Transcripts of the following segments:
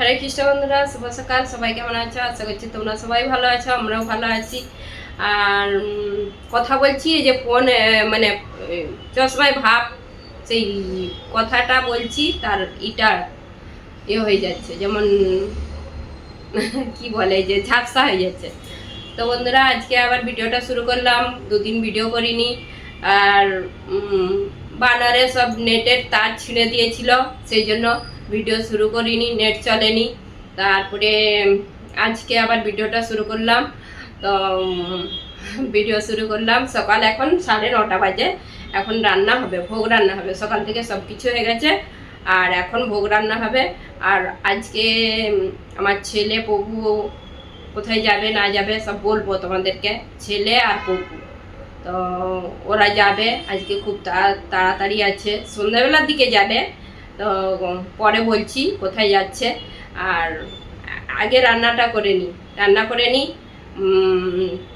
হরে কৃষ্ণ বন্ধুরা, শুভ সকাল। সবাই কেমন আছো? আশা করছি তোমরা সবাই ভালো আছো, আমরাও ভালো আছি। আর কথা বলছি যে ফোন মানে চশমায় ভাব, সেই কথাটা বলছি, তার ইটা এ হয়ে যাচ্ছে। যেমন, কি বলে, যে ঝাপসা হয়ে যাচ্ছে। তো বন্ধুরা, আজকে আবার ভিডিওটা শুরু করলাম। দু দুদিন ভিডিও করিনি। আর বানারে সব নেটের তার ছিঁড়ে দিয়েছিল, সেই জন্য ভিডিও শুরু করিনি নেট চলেনি। তারপরে আজকে আবার ভিডিওটা শুরু করলাম। তো ভিডিও শুরু করলাম। সকাল এখন সাড়ে নটা বাজে। এখন রান্না হবে, ভোগ রান্না হবে। সকাল থেকে সব কিছু হয়ে গেছে। আর এখন ভোগ রান্না হবে। আর আজকে আমার ছেলে প্রভু কোথায় যাবে, না যাবে, সব বলব তোমাদেরকে। ছেলে আর প্রভু তো, ওরা যাবে। আজকে খুব তাড়া- তাড়াতাড়ি আছে। সন্ধ্যাবেলার দিকে যাবে। তো পরে বলছি কোথায় যাচ্ছে। আর আগে রান্নাটা করে নিই। রান্না করে নিই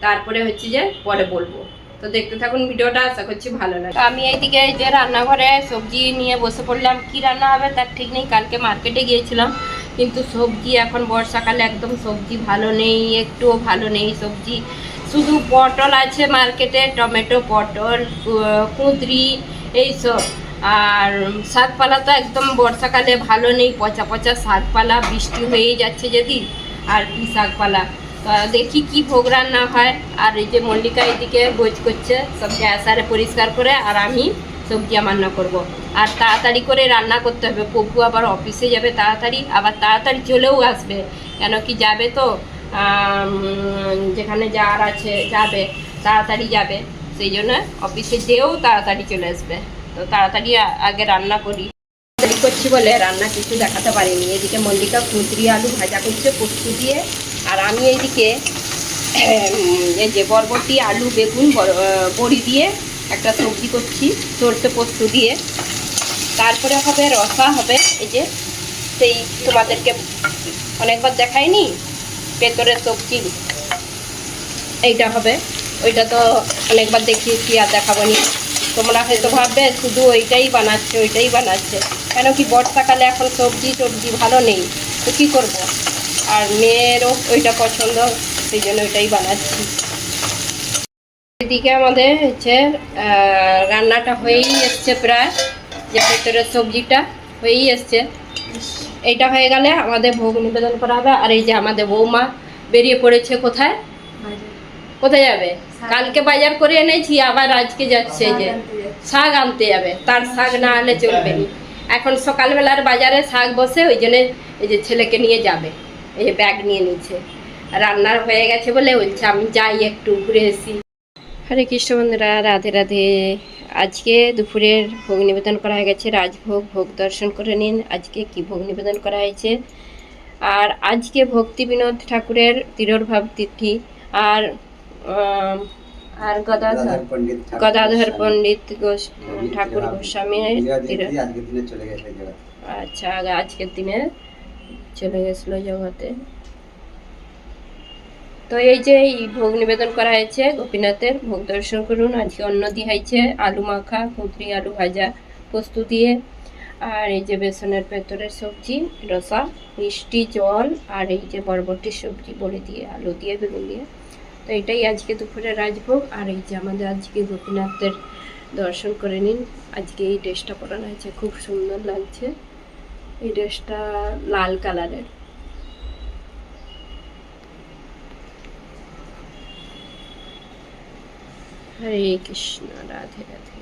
তারপরে হচ্ছে যে পরে বলব। তো দেখতে থাকুন ভিডিওটা, আশা করছি ভালো লাগে আমি এইদিকে যে রান্নাঘরে সবজি নিয়ে বসে পড়লাম। কি রান্না হবে তার ঠিক নেই, কালকে মার্কেটে গিয়েছিলাম। কিন্তু সবজি এখন বর্ষাকালে একদম সবজি ভালো নেই, একটুও ভালো নেই সবজি। শুধু পটল আছে মার্কেটে, টমেটো, পটল কুঁদরি, এইসব। আর শাকপালা তো একদম বর্ষাকালে ভালো নেই, পচা পচা শাকপালা বৃষ্টি হয়েই যাচ্ছে যদি, আর কি শাকপালা দেখি কি ভোগ রান্না হয়। আর এই যে মল্লিকা এদিকে গোজ করছে সব গ্যাস আরে পরিষ্কার করে, আর আমি সবজি রান্না করব। আর তাড়াতাড়ি করে রান্না করতে হবে। পপু আবার অফিসে যাবে তাড়াতাড়ি, আবার তাড়াতাড়ি চলেও আসবে, কেন কি যাবে তো যেখানে যার আছে যাবে, তাড়াতাড়ি যাবে। সেই জন্য অফিসে যেও তাড়াতাড়ি চলে আসবে। তো তাড়াতাড়ি আগে রান্না করি। দেরি করছি বলে রান্না কিছু দেখাতে পারিনি। এদিকে মল্লিকা কুঁদরি আলু ভাজা করছে, পোস্ত দিয়ে। আর আমি এইদিকে এই যে বরবটি, আলু, বেগুন বড়ি দিয়ে একটা সবজি করছি, সর্ষে পোস্ত দিয়ে। তারপরে হবে রসা, হবে এই যে সেই তোমাদেরকে অনেকবার দেখায়নি পেতরের সবজি। এইটা হবে। ওইটা তো অনেকবার দেখিয়েছি আর দেখাবো নি। তোমরা হয়তো ভাববে, শুধু ওইটাই বানাচ্ছে ওইটাই বানাচ্ছে। কেন কি বর্ষাকালে এখন সবজি সবজি ভালো নেই, তো কী করব? আর মেয়েরও ওইটা পছন্দ, সেই জন্য ওইটাই বানাচ্ছি। এদিকে আমাদের হচ্ছে রান্নাটা হয়েই এসছে প্রায়, যে ভেতরের সবজিটা হয়েই এসছে। এইটা হয়ে গেলে আমাদের ভোগ নিবেদন করা হবে, আর এই যে আমাদের বৌমা বেরিয়ে পড়েছে কোথায়? কোথায় যাবে? কালকে বাজার করে এনেছি আবার আজকে যাচ্ছে যে শাক আনতে যাবে। তার শাক না আনলে চলবে না। এখন সকালবেলার বাজারে শাক বসে ওই জন্য এই যে ছেলেকে নিয়ে যাবে। এই যে ব্যাগ নিয়ে নিচ্ছে। রান্নার হয়ে গেছে বলে বলছে আমি যাই একটু ঘুরে এসি হরে কৃষ্ণ বন্ধুরা রাধে রাধে। আজকে দুপুরের ভোগ নিবেদন করা হয়ে গেছে। রাজভোগ ভোগ দর্শন করে নিন। আজকে কি ভোগ নিবেদন করা হয়েছে? আর আজকে ভক্তি বিনোদ ঠাকুরের তিরোভাব তিথি। আর আর গদাধর গদাধর পণ্ডিত ঠাকুর গোস্বামী। আচ্ছা আগে আজকের দিনে চলে গেছিল জগতে। তো এই যে এই ভোগ নিবেদন করা হয়েছে গোপীনাথের ভোগ দর্শন করুন। আজকে অন্ন দিয়ে হয়েছে আলু মাখা কুঁদরি আলু ভাজা পোস্ত দিয়ে। আর এই যে বেসনের ভেতরের সবজি রসা মিষ্টি জল আর এই যে বরবটির সবজি বড়ি দিয়ে আলু দিয়ে বেগুন দিয়ে। তো এটাই আজকে দুপুরে রাজভোগ, আর এই যে আমাদের আজকে গোপীনাথের দর্শন করে নিন। আজকে এই ড্রেসটা পরানো হয়েছে, খুব সুন্দর লাগছে। এই ড্রেসটা লাল কালারের। হরে কৃষ্ণ, রাধে রাধে।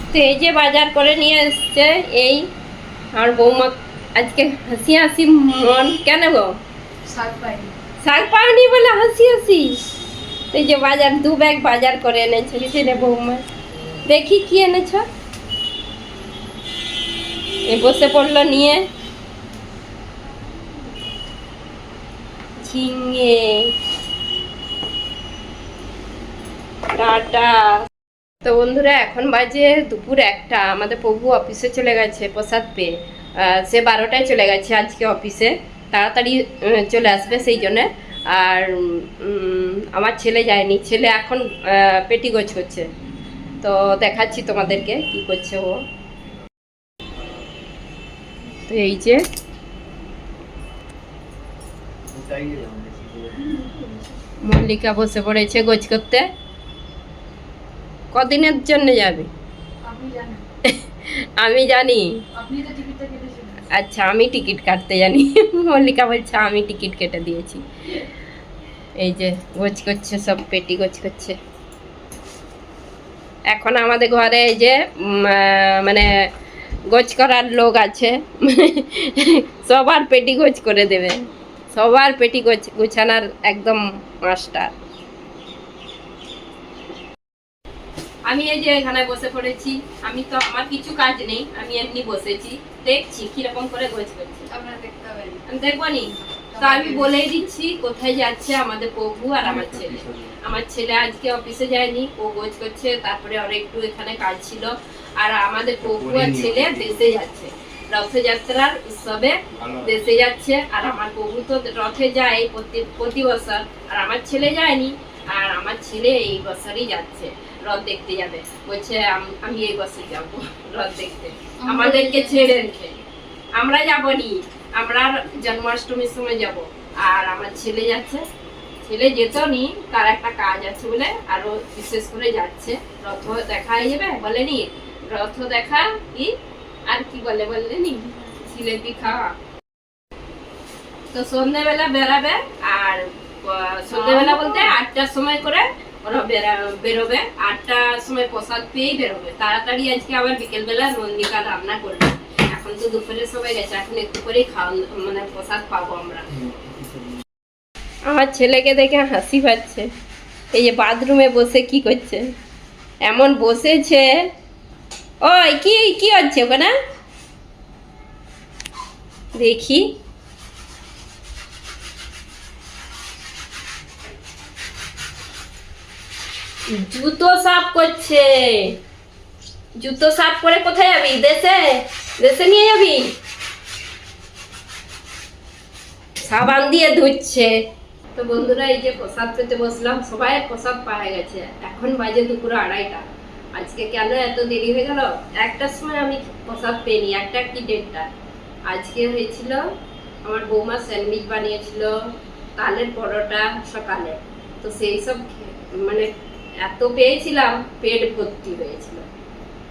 তো এই যে বাজার করে নিয়ে এসছে, এই আর বৌমা আজকে হাসি হাসি মন। কেন গো? শাক পাওনি বলে হাসি হাসি? এই যে বাজার দু ব্যাগ বাজার করে এনেছে কিছু রে বৌমা। দেখি কি এনেছ। এ বসে পড়ল নিয়ে। ঝিঙে টাটা তো বন্ধুরা এখন বাজে দুপুর একটা। আমাদের প্রভু অফিসে চলে গেছে প্রসাদ পেয়ে। সে বারোটায় চলে গেছে আজকে অফিসে। তাড়াতাড়ি চলে আসবে সেই জন্যে। আর আমার ছেলে যায়নি। ছেলে এখন পেটি গোছ করছে। তো দেখাচ্ছি তোমাদেরকে কি করছে ও। তো এই যে মল্লিকা বসে পড়েছে গোছ করতে। কদিনের জন্য যাবে? আমি জানি। আচ্ছা আমি টিকিট কাটতে জানি। মল্লিকা বলছে, আমি টিকিট কেটে দিয়েছি। এই যে, গোছ করছে সব পেটি গোছ করছে এখন আমাদের ঘরে এই যে মানে গোছ করার লোক আছে। সবার পেটি গোছ করে দেবে। সবার পেটি গোছ, গুছানোর একদম মাস্টার। আমি এই যে এখানে বসে পড়েছি আমি তো আমার কিছু কাজ নেই আমি এমনি বসেছি। দেখছি কীরকম করে গোছ করছি। আপনারা দেখতে হবে। আমি দেখব নি? তো আমি বলেই দিচ্ছি কোথায় যাচ্ছে আমাদের প্রভু আর আমার ছেলে। আমার ছেলে আজকে অফিসে যায়নি ও গোছ করছে তারপরে ওর একটু এখানে কাজ ছিল। আর আমাদের প্রভু আর ছেলে দেশে যাচ্ছে। রথযাত্রার উৎসবে দেশে যাচ্ছে আর আমার প্রভু তো রথে যায় প্রতি প্রতি বছর। আর আমার ছেলে যায়নি আর আমার ছেলে এই বছরই যাচ্ছে। রথ দেখতে যাবে। বলছে আমি এই বছর যাব রথ দেখতে। আমাদেরকে ছেড়ে রেখে আমরা যাবনি আমরা জন্মাষ্টমীর সময় যাব। আর আমার ছেলে যাচ্ছে। ছেলে যেত নি তার একটা কাজ আছে বলে আরও বিশেষ করে যাচ্ছে। রথ দেখা হয়ে যাবে? বলেনি রথ দেখা কি? আর কি বলে বললেনি জিলেপি খাওয়া। তো সন্ধ্যেবেলা বেরাবে আর সন্ধ্যেবেলা বলতে আটটার সময় করে ওরা বেরা- বেরোবে। আটটার সময় প্রসাদ পেয়েই বেরোবে। তাড়াতাড়ি আজকে আবার বিকেলবেলা নন্দিকা রান্না করবে। এখন তো দুপুরে সবাই গেছে, এখন একটু করেই খাওয়া মানে প্রসাদ পাবো আমরা। আমার ছেলেকে দেখে হাসি পাচ্ছে। এই যে বাথরুমে বসে কি করছে? এমন বসেছে। ওই, কি কি হচ্ছে ওখানে? দেখি। জুতো সাফ করছে। জুতো সাফ করে কোথায় যাবি? দেশে? দেশে নিয়ে যাবি? সাবান দিয়ে ধুচ্ছে। তো বন্ধুরা, এই যে প্রসাদ পেতে বসলাম। সবাই প্রসাদ পাওয়া গেছে। এখন বাজে দুপুর আড়াইটা। আজকে কেন এত দেরি হয়ে গেল? একটার সময় আমি প্রসাদ পেইনি একটা কি ডেটটা আজকে হয়েছিল আমার বৌমা স্যান্ডউইচ বানিয়েছিল, তালের পরোটা, সকালে। তো সেই সব মানে এত পেয়েছিলাম, পেট ভর্তি হয়েছিল।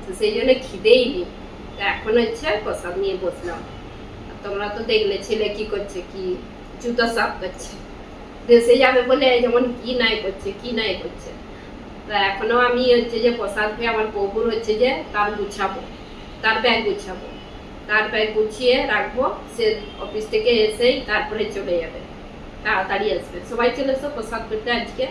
তো সেই জন্য খিদেই নি এখন হচ্ছে প্রসাদ নিয়ে বসলাম। তোমরা তো দেখলে, ছেলে কি করছে, কি জুতো সাফ করছে। দেশে যাবে বলে যেমন কি নাই করছে, কি নাই করছে। তা এখনও আমি হচ্ছে যে প্রসাদ পেয়ে আমার প্রভুর হচ্ছে যে তার গুছাবো, তার ব্যাগ গুছাবো। তার ব্যাগ গুছিয়ে রাখব, সে অফিস থেকে এসেই তারপরে চলে যাবে। তাড়াতাড়ি আসবে। সবাই চলে এসো, প্রসাদ করতে আজকে।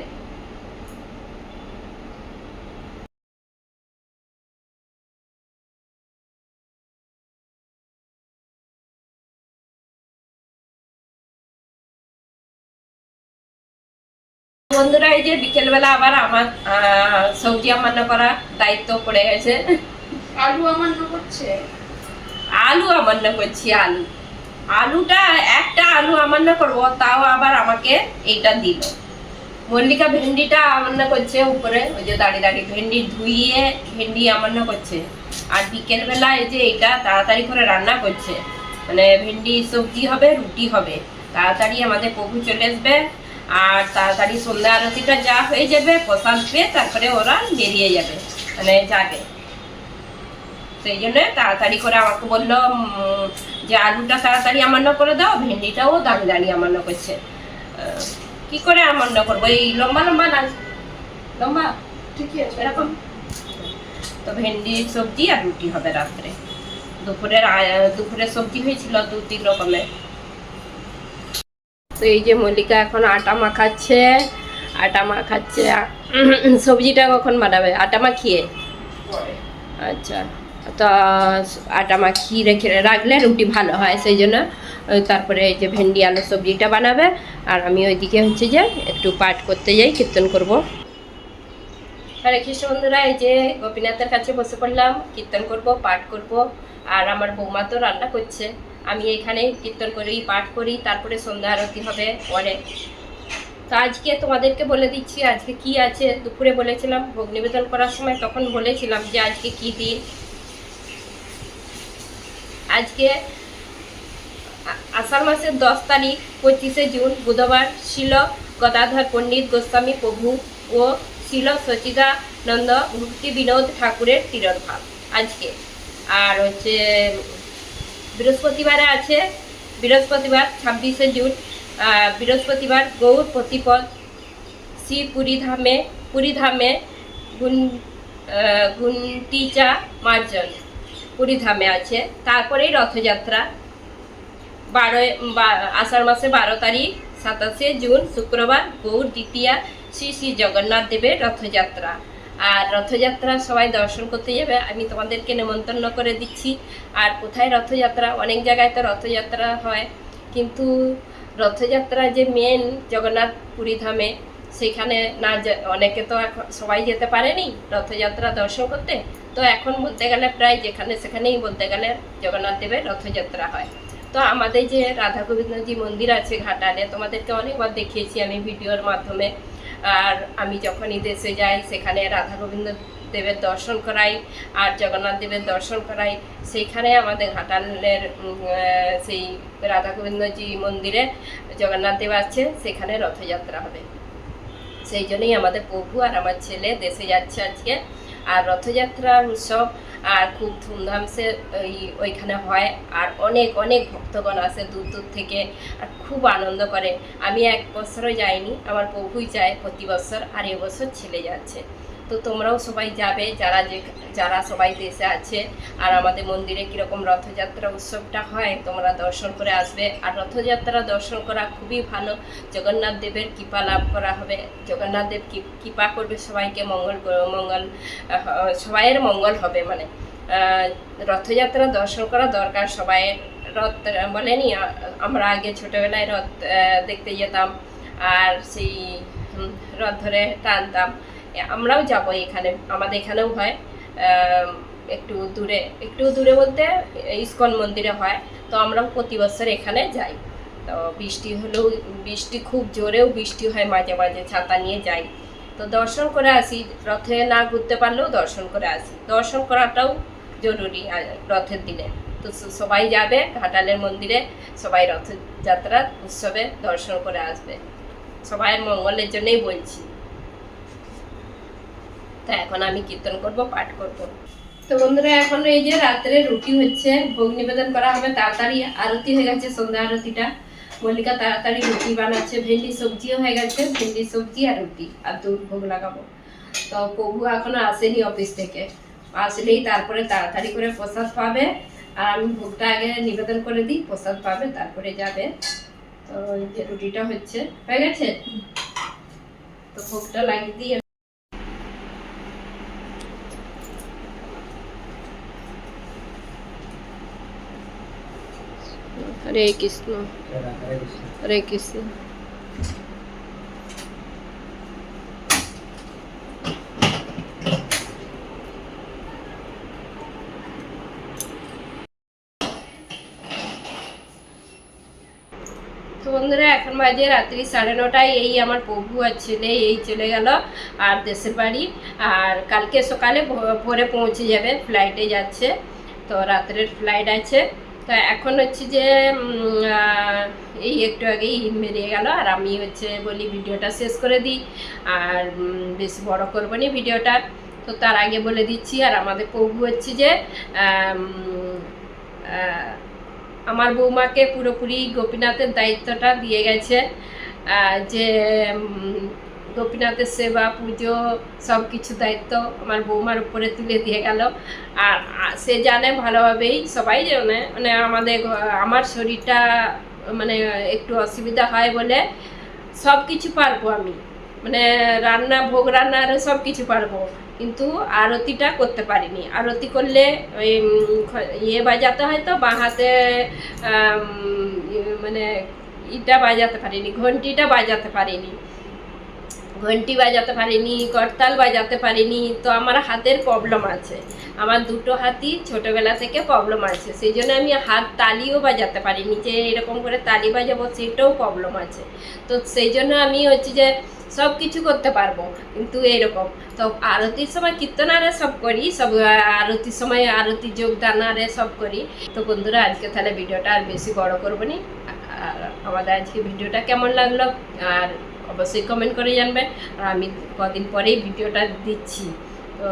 বন্ধুরা এই যে বিকেলবেলা আবার আমার সবজি আমান্য করা দায়িত্ব পড়ে গেছে। আলু আমান্য করছে? আলু আমান্য করছি আলু। আলুটা একটা আলু আমান্য করব তাও আবার আমাকে এইটা দিল। মল্লিকা ভেন্ডিটা আমান্য করছে উপরে ওই যে দাঁড়িয়ে দাঁড়িয়ে ভেন্ডি ধুইয়ে ভেন্ডি আমান্য করছে। আর বিকেলবেলা এই যে এইটা তাড়াতাড়ি করে রান্না করছে। মানে ভেন্ডি সবজি হবে রুটি হবে। তাড়াতাড়ি আমাদের প্রভু চলে আসবে আর তাড়াতাড়ি সন্ধ্যা আরতিটা যা হয়ে যাবে প্রসাদ পেয়ে তারপরে ওরা বেরিয়ে যাবে মানে যাবে। সেই জন্য তাড়াতাড়ি করে আমাকে বলল যে আলুটা তাড়াতাড়ি আমান্য করে দাও ভেন্ডিটাও দাঁড়িয়ে দাঁড়িয়ে আমান্য করছে। কি করে আমান্য করব? এই লম্বা লম্বা না? লম্বা? ঠিকই আছে। এরকম? তো ভেন্ডি সবজি আর রুটি হবে রাত্রে। দুপুরের দুপুরের সবজি হয়েছিল দু তিন রকমের। তো এই যে মল্লিকা এখন আটা মাখাচ্ছে আটা মাখাচ্ছে, সবজিটা কখন বানাবে? আটা মাখিয়ে? আচ্ছা তো, আটা মাখিয়ে রেখে রাখলে রুটি ভালো হয়, সেই জন্য তারপরে এই যে ভেন্ডি, আলু, সবজিটা বানাবে। আর আমি ওইদিকে হচ্ছে যে একটু পাঠ করতে যাই, কীর্তন করব। হরে কৃষ্ণ বন্ধুরা, এই যে গোপীনাথের কাছে বসে পড়লাম, কীর্তন করব, পাঠ করব। আর আমার বৌমা তো রান্না করছে। আমি এখানে কীর্তন করি, পাঠ করি, তারপরে সন্ধ্যা আরতি হবে পরে। তো আজকে তোমাদেরকে বলে দিচ্ছি, আজকে কি আছে? দুপুরে বলেছিলাম ভোগ নিবেদন করার সময়, তখন বলেছিলাম যে আজকে কি দিন? আজকে আষাঢ় মাসের দশ তারিখ, পঁচিশে জুন, বুধবার, শিল, গদাধর, পণ্ডিত গোস্বামী প্রভু ও শিল, সচিদানন্দ, ভক্তি বিনোদ ঠাকুরের তিরোভাব আজকে। আর হচ্ছে বৃহস্পতিবারে আছে, বৃহস্পতিবার, ছাব্বিশে জুন বৃহস্পতিবার গৌর প্রতিপদ, শ্রী পুরীধামে পুরীধামে গুন গুন্টিচা মার্জন পুরীধামে আছে। তারপরেই রথযাত্রা বারো আষাঢ় মাসে বারো তারিখ, সাতাশে জুন, শুক্রবার গৌর দ্বিতীয়া, শ্রী শ্রী জগন্নাথ দেবের রথযাত্রা। আর রথযাত্রা সবাই দর্শন করতে যাবে। আমি তোমাদেরকে নেমন্তন্ন করে দিচ্ছি। আর কোথায় রথযাত্রা? অনেক জায়গায় তো রথযাত্রা হয়। কিন্তু রথযাত্রা যে মেন জগন্নাথ পুরী ধামে, সেখানে না অনেকে তো এখন সবাই যেতে পারেনি রথযাত্রা দর্শন করতে। তো এখন বলতে গেলে প্রায় যেখানে সেখানেই বলতে গেলে জগন্নাথ দেবের রথযাত্রা হয়। তো আমাদের যে রাধা গোবিন্দজি মন্দির আছে ঘাটালে, তোমাদেরকে অনেকবার দেখিয়েছি আমি ভিডিওর মাধ্যমে। আর আমি যখনই দেশে যাই, সেখানে রাধা গোবিন্দ দেবের দর্শন করাই আর জগন্নাথ দেবের দর্শন করাই। সেইখানে আমাদের ঘাটালের সেই রাধা গোবিন্দজি মন্দিরে জগন্নাথ দেব আছে সেখানে রথযাত্রা হবে। সেই জন্যই আমাদের প্রভু আর আমার ছেলে দেশে যাচ্ছে আজকে। আর রথযাত্রার উৎসব আর খুব ধুমধামসে ওই ওইখানে হয়। আর অনেক অনেক ভক্তগণ আসে দূর দূর থেকে আর খুব আনন্দ করে। আমি এক বছরও যাইনি, আমার প্রভুই যায় প্রতি বছর আর এবছর ছেলে যাচ্ছে। তো তোমরাও সবাই যাবে, যারা যে, যারা সবাই দেশে আছে। আর আমাদের মন্দিরে কীরকম রথযাত্রা উৎসবটা হয়, তোমরা দর্শন করে আসবে। আর রথযাত্রা দর্শন করা খুবই ভালো। জগন্নাথ দেবের কৃপা লাভ করা হবে। জগন্নাথ দেব কৃপা করবে সবাইকে, মঙ্গল মঙ্গল সবাইয়ের মঙ্গল হবে মানে। রথযাত্রা দর্শন করা দরকার সবাইয়ের। রথ বলেনি আমরা আগে ছোটবেলায় রথ দেখতে যেতাম। আর সেই রথ ধরে টানতাম। আমরাও যাব এখানে, আমাদের এখানেও হয়। একটু দূরে একটু দূরে বলতে ইস্কন মন্দিরে হয়। তো আমরাও প্রতি বছর এখানে যাই। তো বৃষ্টি হলেও, বৃষ্টি খুব জোরেও বৃষ্টি হয় মাঝে মাঝে, ছাতা নিয়ে যাই। তো দর্শন করে আসি, রথে না ঘুরতে পারলেও দর্শন করে আসি। দর্শন করাটাও জরুরি রথের দিনে। তো সবাই যাবে ঘাটালের মন্দিরে, সবাই রথযাত্রার উৎসবে দর্শন করে আসবে। সবাই মঙ্গলের জন্যই বলছি। তা এখন আমি কীর্তন করব, পাঠ করব। তো বন্ধুরা, এখন এই যে রাত্রে রুটি হচ্ছে, ভোগ নিবেদন করা হবে, তাড়াতাড়ি আরতি হয়ে গেছে, সন্ধ্যা আরতিটা। মল্লিকা তাড়াতাড়ি রুটি বানাচ্ছে, ভেন্ডি সবজিও হয়ে গেছে, ভেন্ডি সবজি আর রুটি, আর দুধ ভোগ লাগাবো। তো প্রভু এখনও আসেনি অফিস থেকে। আসলেই তারপরে তাড়াতাড়ি করে প্রসাদ পাবে, আর আমি ভোগটা আগে নিবেদন করে দিই, প্রসাদ পাবে, তারপরে যাবে। তো রুটিটা হচ্ছে, হয়ে গেছে? তো ভোগটা লাগিয়ে দিই হরে কৃষ্ণ হরে কৃষ্ণ তো এখন বাজে রাত্রি সাড়ে নটায়। এই আমার প্রভু আর ছেলে, এই চলে গেল আর দেশের বাড়ি। আর কালকে সকালে ভোরে পৌঁছে যাবে ফ্লাইটে যাচ্ছে। তো রাত্রের ফ্লাইট আছে। তো এখন হচ্ছে যে এই একটু আগেই বেরিয়ে গেল। আর আমি হচ্ছে বলি ভিডিওটা শেষ করে দিই। আর বেশি বড় করব না ভিডিওটা। তো তার আগে বলে দিচ্ছি, আর আমাদের প্রভু হচ্ছে যে আমার বৌমাকে পুরোপুরি গোপীনাথের দায়িত্বটা দিয়ে গেছে। যে গোপীনাথের সেবা, পুজো সব কিছু দায়িত্ব আমার বৌমার উপরে তুলে দিয়ে গেল। আর সে জানে ভালোভাবেই, সবাই জানে মানে আমাদের আমার শরীরটা মানে একটু অসুবিধা হয় বলে সব কিছু পারব আমি। মানে রান্না, ভোগ রান্না আরও সব কিছু পারব। কিন্তু আরতিটা করতে পারিনি। আরতি করলে ওই ইয়ে বাজাতে হয় তো, বাঁ হাতে মানে ইটা বাজাতে পারিনি, ঘন্টিটা বাজাতে পারিনি। ঘন্টি বাজাতে পারিনি, করতাল বাজাতে পারিনি, তো আমার হাতের প্রবলেম আছে। আমার দুটো হাতই ছোটবেলা থেকে প্রবলেম আছে, সেই জন্য আমি হাত তালিও বাজাতে পারিনি, যে এরকম করে তালি বাজাবো সেটাও প্রবলেম আছে। তো সেই জন্য আমি হচ্ছে যে সব কিছু করতে পারব, কিন্তু এরকম। তো আরতির সময় কীর্তনারে সব করি, সব আরতির সময় আরতি যোগদান আরে সব করি। তো বন্ধুরা, আজকে তাহলে ভিডিওটা আর বেশি বড় করব নি। আর আমাদের আজকে ভিডিওটা কেমন লাগল? আর অবশ্যই কমেন্ট করে জানবেন। আর আমি কদিন পরেই ভিডিওটা দিচ্ছি। তো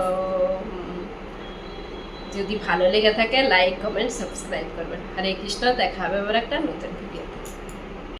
যদি ভালো লেগে থাকে লাইক কমেন্ট সাবস্ক্রাইব করবেন। হরে কৃষ্ণ, দেখা হবে আবার একটা নতুন ভিডিও